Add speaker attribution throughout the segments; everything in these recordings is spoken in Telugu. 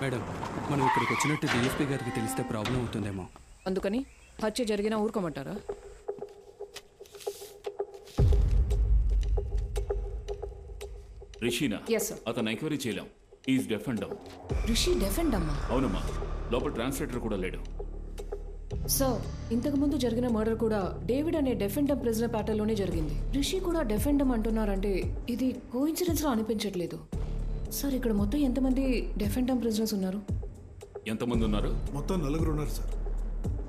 Speaker 1: మేడం మనం ఇక్కడికి వచ్చినట్టు డిఎస్పీ గారికి తెలిస్తే ప్రాబ్లం అవుతుందేమో.
Speaker 2: అందుకని హత్య జరిగినా ఊరుకోమంటారా?
Speaker 3: రిషీనా
Speaker 2: Yes, sir.
Speaker 3: అతను ఎంక్వైరీ చేయలేం. Is deaf and dumb
Speaker 2: Rishi defend అమ్మా
Speaker 3: అవునమ్మా లోపల ట్రాన్స్లేటర్ కూడా లేడు.
Speaker 2: సార్ ఇంతకు ముందు జరిగిన మర్డర్ కూడా డేవిడ్ అనే డెఫెండమ్ ప్రిజనర్ ప్యాటర్న్లోనే జరిగింది. రిషి కూడా డెఫెండమ్ అంటున్నారంటే ఇది కోఇన్సిడెన్స్లో అనిపించట్లేదు. సార్ ఇక్కడ మొత్తం ఎంతమంది డెఫెండమ్ ప్రిజనర్స్ ఉన్నారు?
Speaker 3: ఎంతమంది ఉన్నారు?
Speaker 4: మొత్తం నలుగురు ఉన్నారు సార్.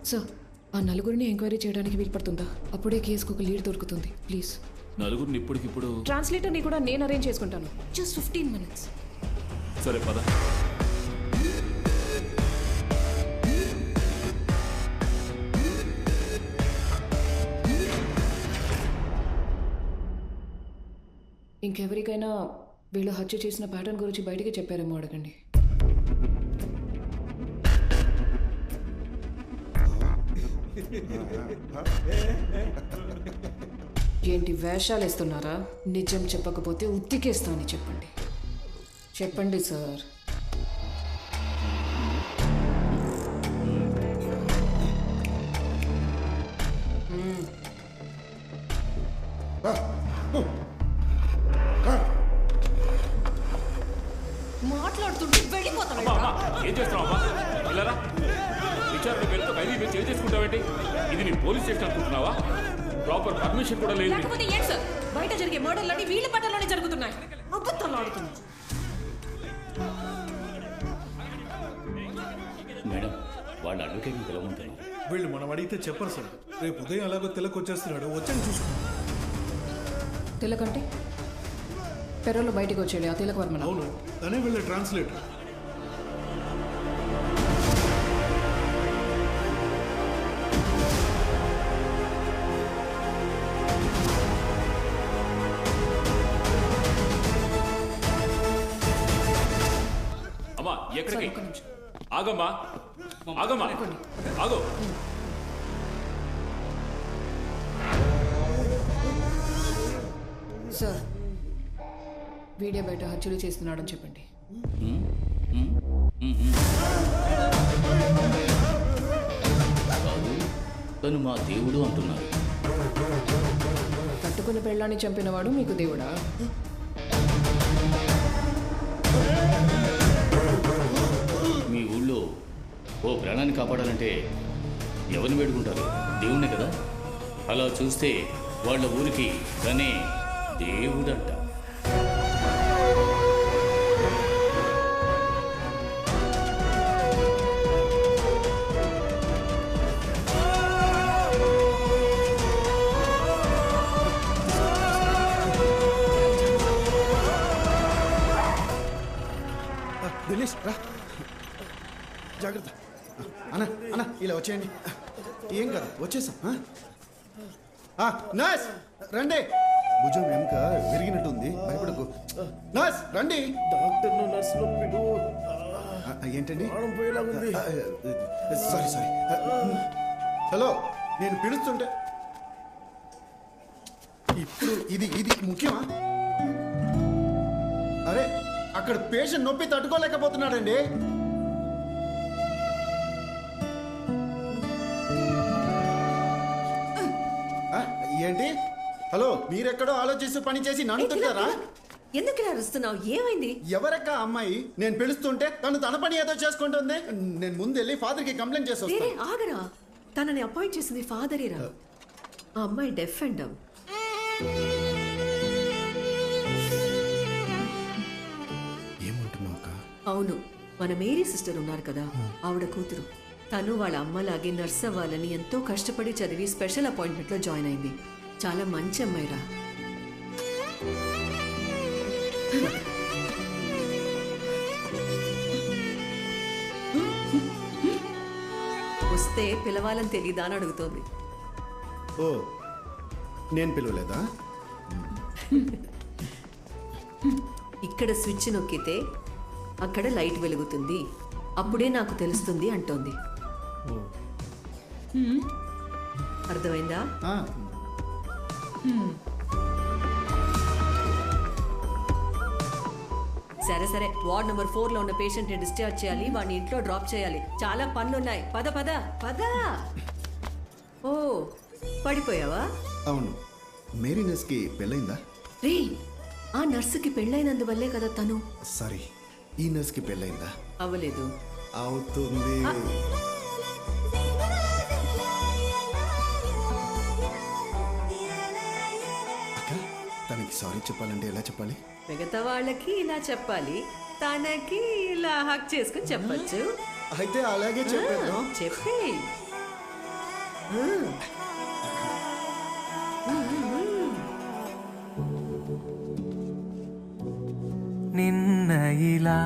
Speaker 2: సార్ ఆ నలుగురిని ఎంక్వైరీ చేయడానికి వీలు పడుతుందా? అప్పుడే కేసుకు ఒక లీడ్ దొరుకుతుంది. ప్లీజ్.
Speaker 3: నలుగురిని ఇప్పటికిప్పుడు
Speaker 2: ట్రాన్స్లేటర్ని కూడా నేను అరేంజ్ చేసుకుంటాను. జస్ట్ ఫిఫ్టీన్ మినిట్స్
Speaker 3: సరే పద.
Speaker 2: ఇంకెవరికైనా వీళ్ళు హత్య చేసిన ప్యాటర్న్ గురించి బయటికి చెప్పారేమో అడగండి. ఏంటి వేషాలు వేస్తున్నారా? నిజం చెప్పకపోతే ఉత్తికేస్తామని చెప్పండి. చెప్పండి సార్. మాట్లాడుతుంటే
Speaker 3: చేస్తున్నావు అమ్మా? వెళ్ళరా విచారణ పేరుతో ఖైదీ మీద చేంజ్ చేసుకుంటావేంటి? ఇది నీ పోలీస్ స్టేషన్ అనుకుంటున్నావా? ప్రాపర్ పర్మిషన్ కూడా లేదు.
Speaker 2: లేకపోతే ఏంటి సార్? బయట జరిగే మర్డర్లన్నీ వీళ్ళ పట్టణంలోనే జరుగుతున్నాయి. అబద్ధాలు ఆడుతున్నాయి.
Speaker 5: మేడం వాళ్ళ అడ్వకేట్ని పిలవమంటున్నారు
Speaker 4: వీళ్ళు మనం అడిగితే చెప్పరు సార్. రేపు ఉదయం ఎలాగో తిలక్ వచ్చేస్తున్నాడు. వచ్చని చూసుకుంటాం
Speaker 2: తిలకంటే పెరలో బయటికి వచ్చేది ఆ తిలక వర్మన?
Speaker 4: అవును. తనే వీళ్ళ ట్రాన్స్లేటర్
Speaker 3: ఆగమ్మా. ఆగమ్మా. ఆగో.
Speaker 2: సార్ వీడియో బయట హత్యలు చేస్తున్నాడని చెప్పండి.
Speaker 5: తను మా దేవుడు అంటున్నారు
Speaker 2: కట్టుకున్న పెళ్ళాన్ని చంపినవాడు మీకు దేవుడా?
Speaker 5: మీ ఓ ప్రాణాన్ని కాపాడాలంటే ఎవరిని వేడుకుంటారు? దేవుణ్ణే కదా? అలా చూస్తే వాళ్ళ ఊరికి తనే దేవుడంట.
Speaker 6: జాగ్రత్త. అన్న అన్న ఇలా వచ్చేయండి. ఏం కాదు వచ్చేసాం నర్స్ రండి. భుజం వెనుక విరిగినట్టుంది భయపడకు. నర్స్ రండి.
Speaker 4: డాక్టర్ నర్స్
Speaker 6: ఏంటండి? Sorry sorry. హలో నేను పిలుస్తుంటే. ఇప్పుడు ఇది ఇది ముఖ్యమా? అరే అక్కడ పేషెంట్ నొప్పి తట్టుకోలేకపోతున్నాడండి. ఏంటి? హలో మీరెక్కడో ఆలోచిస్తూ పని చేసి నన్ను తింటారా
Speaker 7: ఎందుకు ఇలా అరుస్తున్నావు? ఏమైంది?
Speaker 6: ఎవరక్క అమ్మాయి? నేను పిలుస్తుంటే తను తన పని ఏదో చేసుకుంటుంది నేను ముందు వెళ్ళి ఫాదర్కి కంప్లైంట్ చేసి
Speaker 7: వేరే ఆగరా. తనని అపాయింట్ చేసింది ఫాదరేరా. ఆ. అమ్మాయి డెఫ్ అండ్ డమ్.
Speaker 6: ఏమంటున్నావు అక్క?
Speaker 7: అవును. మన మేరీ సిస్టర్ ఉన్నారు కదా ఆవిడ కూతురు. తను వాళ్ళ అమ్మలాగే నర్స్ అవ్వాలని ఎంతో కష్టపడి చదివి స్పెషల్ అపాయింట్మెంట్లో జాయిన్ అయింది. చాలా మంచి అమ్మాయిరా. వస్తే పిలవాలని తెలీదా అని అడుగుతోంది.
Speaker 6: ఓ నేను పిలవలేదా?
Speaker 7: ఇక్కడ స్విచ్ నొక్కితే అక్కడ లైట్ వెలుగుతుంది. అప్పుడే నాకు తెలుస్తుంది అంటోంది. అర్థమైందా?
Speaker 6: ఆ,
Speaker 7: సరే సరే. వార్డ్ నెంబర్ ఫోర్లో ఉన్న పేషెంట్ని డిశ్చార్జ్ చేయాలి వాడిని ఇంట్లో డ్రాప్ చేయాలి. చాలా పనులున్నాయి. పద పద పద. ఓ పడిపోయావా?
Speaker 6: అవును. మేరీనెస్కి పెళ్ళైందా
Speaker 7: రే ఆ నర్సుకి పెళ్ళైనందువల్లే కదా తను.
Speaker 6: సారీ ఈ నర్స్కి పెళ్ళైందా
Speaker 7: అవ్వలేదు.
Speaker 6: అవుతుంది. తనకి సారీ చెప్పాలంటే ఎలా చెప్పాలి?
Speaker 7: మిగతా వాళ్ళకి ఇలా చెప్పాలి. తనకి ఇలా హక్ చేసుకుని చెప్పచ్చు.
Speaker 6: అయితే అలాగే చెప్పాను
Speaker 7: చెప్పి.
Speaker 8: నిన్న ఇలా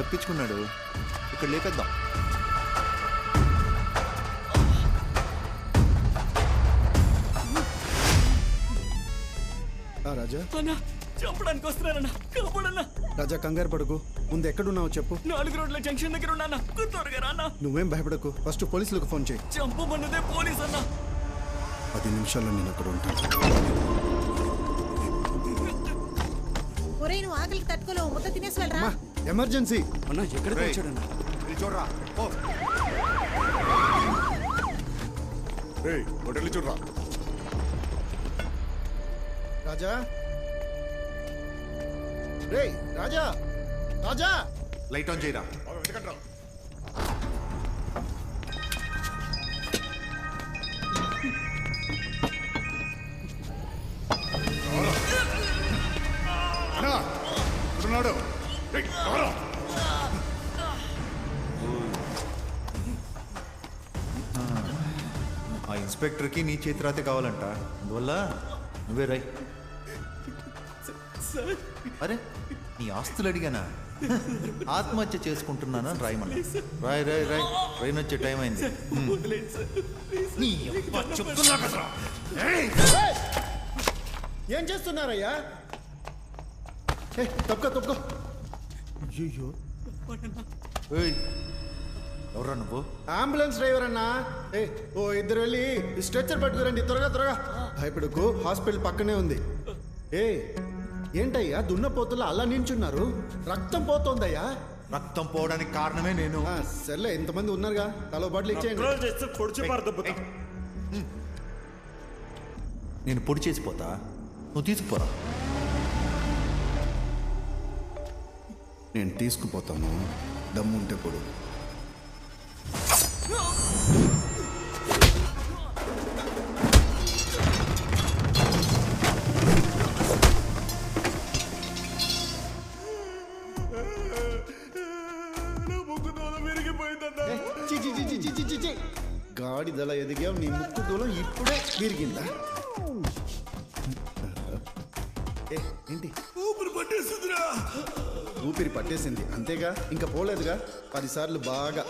Speaker 9: తప్పించుకున్నాడు ఇక్కడ లేపేద్దాం.
Speaker 6: ఆ, రాజా.
Speaker 8: అన్నా చంపడానికి వస్తున్నారన్నా కాపాడన్నా
Speaker 6: రాజా కంగారు పడకు. ముందు ఎక్కడున్నావో చెప్పు.
Speaker 8: నాలుగు రోడ్ల జంక్షన్ దగ్గర ఉన్నానా? త్వరగా రానా?
Speaker 6: నువ్వేం భయపడకు. ఫస్ట్ పోలీసులకు ఫోన్ చేయి.
Speaker 8: చంపమన్నదే పోలీస్ అన్నా.
Speaker 6: పది నిమిషాల్లో నేను అక్కడ ఉంటాను.
Speaker 10: ఒరేయ్ నువ్వు ఆకలికి తట్టుకోలేవు. ముద్ద తినేసి వెళ్ళరా?
Speaker 6: ఎమర్జెన్సీ.
Speaker 1: అన్నా ఎక్కడికి వచ్చాడన్నా?
Speaker 9: చూడరా. చూడరా.
Speaker 6: రాజా? రే రాజా? రాజా?
Speaker 9: లైట్ ఆన్ చేయరా? ఇన్స్పెక్టర్కి నీ చేతిరాతే కావాలంట. అందువల్ల నువ్వే రై. అరే నీ ఆస్తులు అడిగానా? ఆత్మహత్య చేసుకుంటున్నానా? రాయమన్నా రాయ్ రాయ్ రాయ్. ట్రైన్ వచ్చే టైం అయింది. నీ అబ్బ చెప్తున్నా కదరా
Speaker 6: ఏం చేస్తున్నారయ్యా? ఏ, తప్పుకో తప్పుకో అయ్యో
Speaker 9: ఏయ్, ఎవరా నువ్వు?
Speaker 6: అంబులెన్స్ డ్రైవర్ అన్నా. ఏ ఓ ఇద్దరు వెళ్ళి స్ట్రెచ్చర్ పట్టుకురండి త్వరగా త్వరగా. భయపడకు హాస్పిటల్ పక్కనే ఉంది. ఏ ఏంటయ్యా దున్నపోతులు అలా నించున్నారు? రక్తం పోతోందయ్యా.
Speaker 9: రక్తం పోవడానికి కారణమే నేను.
Speaker 6: ఆ, సర్లే ఇంతమంది ఉన్నారుగా. తలో బాటిల్ ఇచ్చేయండి.
Speaker 9: నేను పొడి చేసిపోతా నువ్వు తీసుకుపోరా.
Speaker 6: నేను తీసుకుపోతాను. దమ్ముంటే పొడు. గాడిదల ఎదిగావు నీ ముక్కు దూలం ఇప్పుడే విరిగిందా? ఏంటి? ఊపిరి పట్టేసిందిరా. ఊపిరి పట్టేసింది. అంతేగా? ఇంకా పోలేదుగా? పదిసార్లు బాగా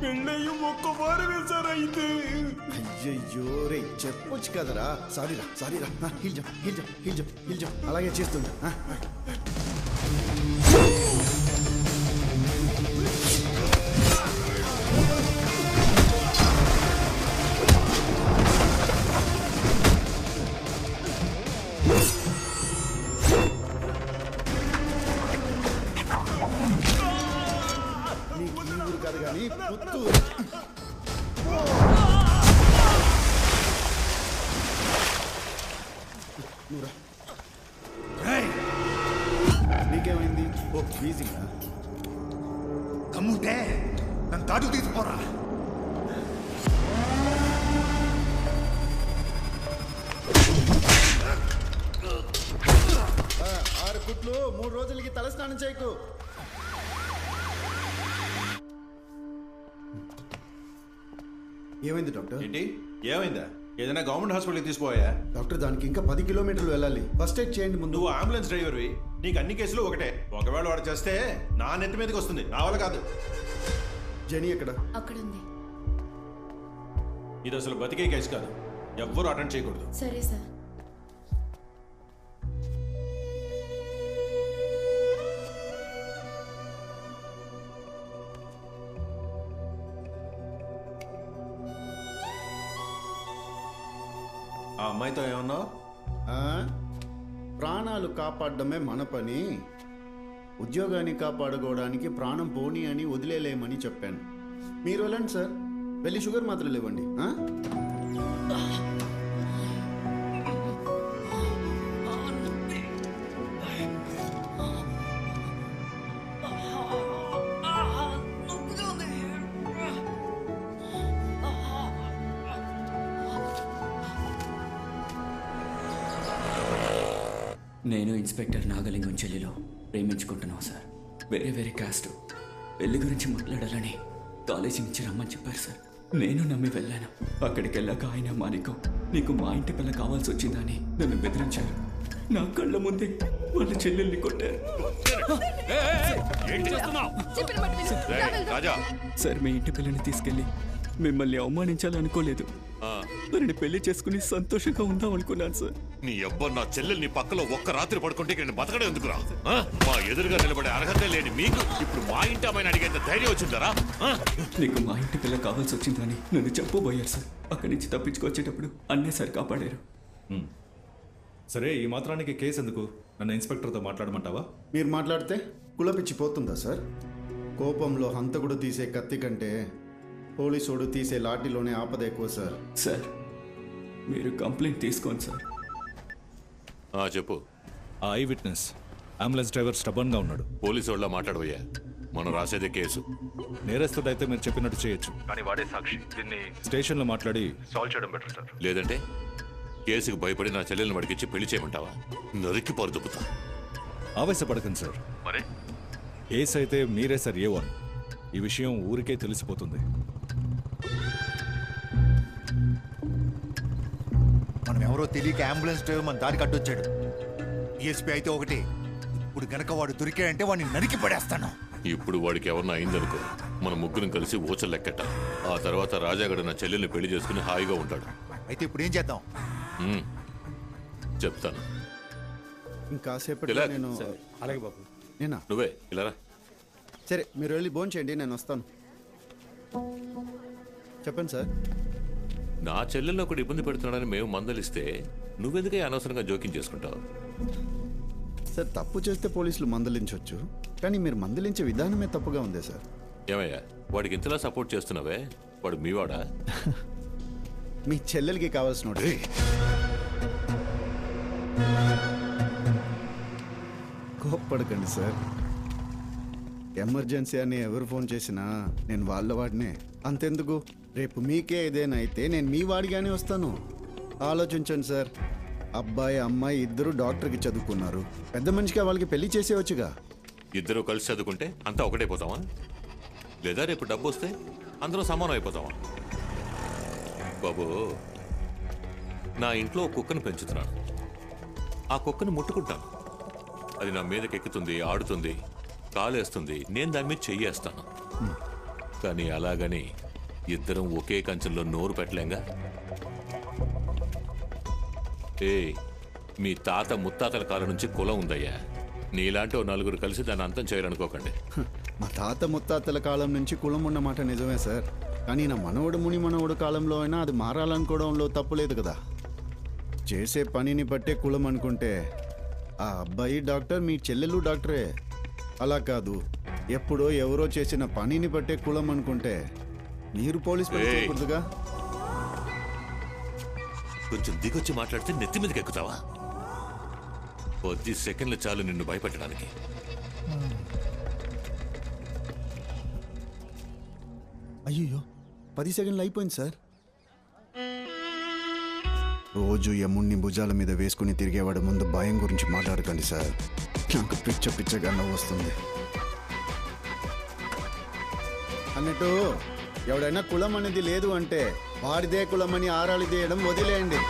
Speaker 8: పెళ్ళయ్యి ఒక్క వారమే సార్ అయితే
Speaker 6: అయ్యయ్యో రే చెప్పొచ్చు కదరా. సారీరా సారీరా heel jump heel jump heel jump heel jump అలాగే చేస్తున్నా ఊరు కాదు కానీ పుత్తూరు. నువ్వురా నీకేమైంది? ఓ ఈజీగా
Speaker 9: దమ్ముంటే నన్ను తాటు తీసుకుపోరా.
Speaker 6: ఆరు కుట్లు మూడు రోజులకి తలస్నానం చేయకు. ఏమైంది డాక్టర్?
Speaker 11: ఏంటి? ఏమైందా? ఏదైనా గవర్నమెంట్ హాస్పిటల్కి తీసుకోయా
Speaker 6: డాక్టర్ దానికి ఇంకా పది కిలోమీటర్లు వెళ్ళాలి. ఫస్ట్ ఎయిడ్ చేయండి ముందు.
Speaker 11: నువ్వు అంబులెన్స్ డ్రైవర్వి. నీకు అన్ని కేసులు ఒకటే. ఒకవేళ వాడు చేస్తే నా నెత్తి మీదకి వస్తుంది. నా వల్ల కాదు.
Speaker 6: జెనీ ఎక్కడ?
Speaker 12: అక్కడుంది.
Speaker 11: ఇది అసలు బతికే కేసు కాదు. ఎవ్వరూ అటెండ్ చేయకూడదు.
Speaker 12: సరే సార్.
Speaker 11: అమ్మాయితో ఏమన్నావు?
Speaker 6: ప్రాణాలు కాపాడడమే మన పని. ఉద్యోగాన్ని కాపాడుకోవడానికి ప్రాణం పోనీ అని వదిలేలేమని చెప్పాను. మీరు వెళ్ళండి సార్. వెళ్ళి షుగర్ మాత్రలు ఇవ్వండి
Speaker 1: నేను ఇన్స్పెక్టర్ నాగలింగం చెల్లిలో ప్రేమించుకుంటున్నాం సార్. వేరే వేరే కాస్ట్. పెళ్ళి గురించి మాట్లాడాలని కాలేజీ నుంచి రమ్మని చెప్పారు సార్. నేను నమ్మి వెళ్ళాను. అక్కడికి వెళ్ళాక ఆయన మానికం నీకు మా ఇంటి పిల్ల కావాల్సి వచ్చిందని నన్ను బెదిరించారు. నా కళ్ళ ముందే వాళ్ళ చెల్లెల్ని కొట్టారు. సార్ మీ ఇంటి పిల్లని తీసుకెళ్ళి మిమ్మల్ని అవమానించాలనుకోలేదు. తనని పెళ్ళి చేసుకుని సంతోషంగా ఉందాం అనుకున్నాను సార్.
Speaker 13: నీ అబ్బ నా చెల్లెలు నీ పక్కలో ఒక్క రాత్రి పడుకుంటే ఇక్కడ బతకడం ఎందుకురా? ఆ? మా ఎదురుగా నిలబడే అర్హత లేని మీకు ఇప్పుడు మా ఇంటి అమ్మాయిని అడిగేంత ధైర్యం వచ్చిందరా? ఆ?
Speaker 1: నీకు మా ఇంటి పిల్ల కావాల్సి వచ్చిందని నన్ను చెప్పబోయారు సార్. అక్కడి నుంచి తప్పించుకొచ్చేటప్పుడు అన్నే సార్ కాపాడారు.
Speaker 14: సరే ఈ మాత్రానికి కేసు ఎందుకు? నన్ను ఇన్స్పెక్టర్తో మాట్లాడమంటావా?
Speaker 6: మీరు మాట్లాడితే కులపిచ్చి పోతుందా సార్? కోపంలో హంతకుడు తీసే కత్తి కంటే పోలీసోడు తీసే లాఠీలోనే ఆపద ఎక్కువ సార్.
Speaker 1: సార్ మీరు కంప్లైంట్ తీసుకోండి సార్.
Speaker 13: ఆ, చెప్పు.
Speaker 14: ఆ ఐ విట్నెస్. అంబులెన్స్ డ్రైవర్ స్టబన్గా ఉన్నాడు.
Speaker 13: పోలీసు వాళ్ళ మాట్లాడబోయా మనం రాసేదే కేసు.
Speaker 14: నేరస్తుడైతే మీరు చెప్పినట్టు చేయొచ్చు.
Speaker 15: కానీ వాడే సాక్షి దీన్ని
Speaker 14: స్టేషన్లో మాట్లాడి
Speaker 15: సాల్వ్ చేయడం బెటర్ సార్.
Speaker 13: లేదంటే కేసుకు భయపడి నా చెల్లెల్ని మడికిచ్చి పెళ్ళి చేయమంటావా? నరికి పరుదుపుతా
Speaker 14: ఆవేశపడకండి సార్.
Speaker 15: మరి?
Speaker 14: కేసు అయితే మీరే సార్ ఏ వన్. ఈ విషయం ఊరికే తెలిసిపోతుంది.
Speaker 9: ఎవరో తెలియక అంబులెన్స్ డ్రైవర్ మన దారి కట్టొచ్చాడు. డిఎస్పీ అయితే ఒకటి. ఇప్పుడు గనక వాడు దొరికాడంటే వాడిని నరికి పడేస్తాను.
Speaker 13: ఇప్పుడు వాడికి ఎవరన్నా అయిందనుకో మన ముగ్గురం కలిసి ఊచలు లెక్కట. ఆ తర్వాత రాజాగడ నా చెల్లెల్ని పెళ్ళి చేసుకుని హాయిగా ఉంటాడు.
Speaker 9: అయితే ఇప్పుడు ఏం చేద్దాం?
Speaker 13: ఉమ్, చెప్తాను.
Speaker 6: ఇంకాసేపట్లో? నేను
Speaker 14: అలాగే బాబు.
Speaker 6: నేనా?
Speaker 13: నువ్వే ఇలా రా.
Speaker 6: సరే మీరు వెళ్ళి భోంచేయండి చేయండి నేను వస్తాను. చెప్పండి సార్.
Speaker 13: నా చెల్లెల్ని ఒకటి ఇబ్బంది పెడుతున్నాడని మేము మందలిస్తే నువ్వెందుకే అనవసరంగా జోక్యం చేసుకుంటావు?
Speaker 6: సార్ తప్పు చేస్తే పోలీసులు మందలించవచ్చు కానీ మీరు మందలించే విధానమే తప్పుగా ఉంది సార్.
Speaker 13: ఏమయ్యా వాడికి ఇంతలా సపోర్ట్ చేస్తున్నావే? వాడు మీవాడా?
Speaker 6: మీ చెల్లెలకి కావాల్సిన. కోప్పడకండి సార్. ఎమర్జెన్సీ అని ఎవరు ఫోన్ చేసినా నేను వాళ్ళ వాడినే. అంతెందుకు? రేపు మీకే ఏదైనా అయితే నేను మీ వాడిగానే వస్తాను. ఆలోచించండి సార్. అబ్బాయి అమ్మాయి ఇద్దరు డాక్టర్కి చదువుకున్నారు. పెద్ద మనిషిగా వాళ్ళకి పెళ్ళి చేసేవచ్చుగా
Speaker 13: ఇద్దరు కలిసి చదువుకుంటే అంతా ఒకటైపోతావా లేదా రేపు డబ్బు వస్తే అందరూ సమానం అయిపోతావా? బాబు నా ఇంట్లో కుక్కను పెంచుతున్నాను. ఆ కుక్కను ముట్టుకుంటాను. అది నా మీదకి ఎక్కుతుంది ఆడుతుంది కాలేస్తుంది. నేను దాని మీద చెయ్యేస్తాను. కానీ అలాగని ఇద్దరం ఒకే కంచెంలో నోరు పెట్టలేంగా? ఏ మీ తాత ముత్తాతల కాలం నుంచి కులం ఉందయ్యా. నీలాంటి ఓ నలుగురు కలిసి దాన్ని అంతం చేయాలనుకోకండి.
Speaker 6: మా తాత ముత్తాతల కాలం నుంచి కులం ఉన్నమాట నిజమే సార్. కానీ నా మనవడు ముని మనవడు కాలంలో అయినా అది మారాలనుకోవడంలో తప్పులేదు కదా. చేసే పనిని బట్టే కులం అనుకుంటే ఆ అబ్బాయి డాక్టర్ మీ చెల్లెలు డాక్టరే. అలా కాదు ఎప్పుడో ఎవరో చేసిన పనిని బట్టే కులం అనుకుంటే మీరు పోలీస్
Speaker 13: ఏయ్. కొంచెం దిగొచ్చి మాట్లాడితే నెత్తి మీదకి ఎక్కుతావా? కొద్ది సెకండ్లు చాలు నిన్ను భయపెట్టడానికి.
Speaker 6: అయ్యో పది సెకండ్లు అయిపోయింది సార్. రోజు యముణ్ణి భుజాల మీద వేసుకుని తిరిగేవాడు ముందు భయం గురించి మాట్లాడకండి సార్. నాకు పిచ్చ పిచ్చగా నవ్వు వస్తుంది. అన్నట్టు ఎవడైనా కులం అనేది లేదు అంటే వాడిదే కులం అని ఆరాలు తీయడం వదిలేయండి.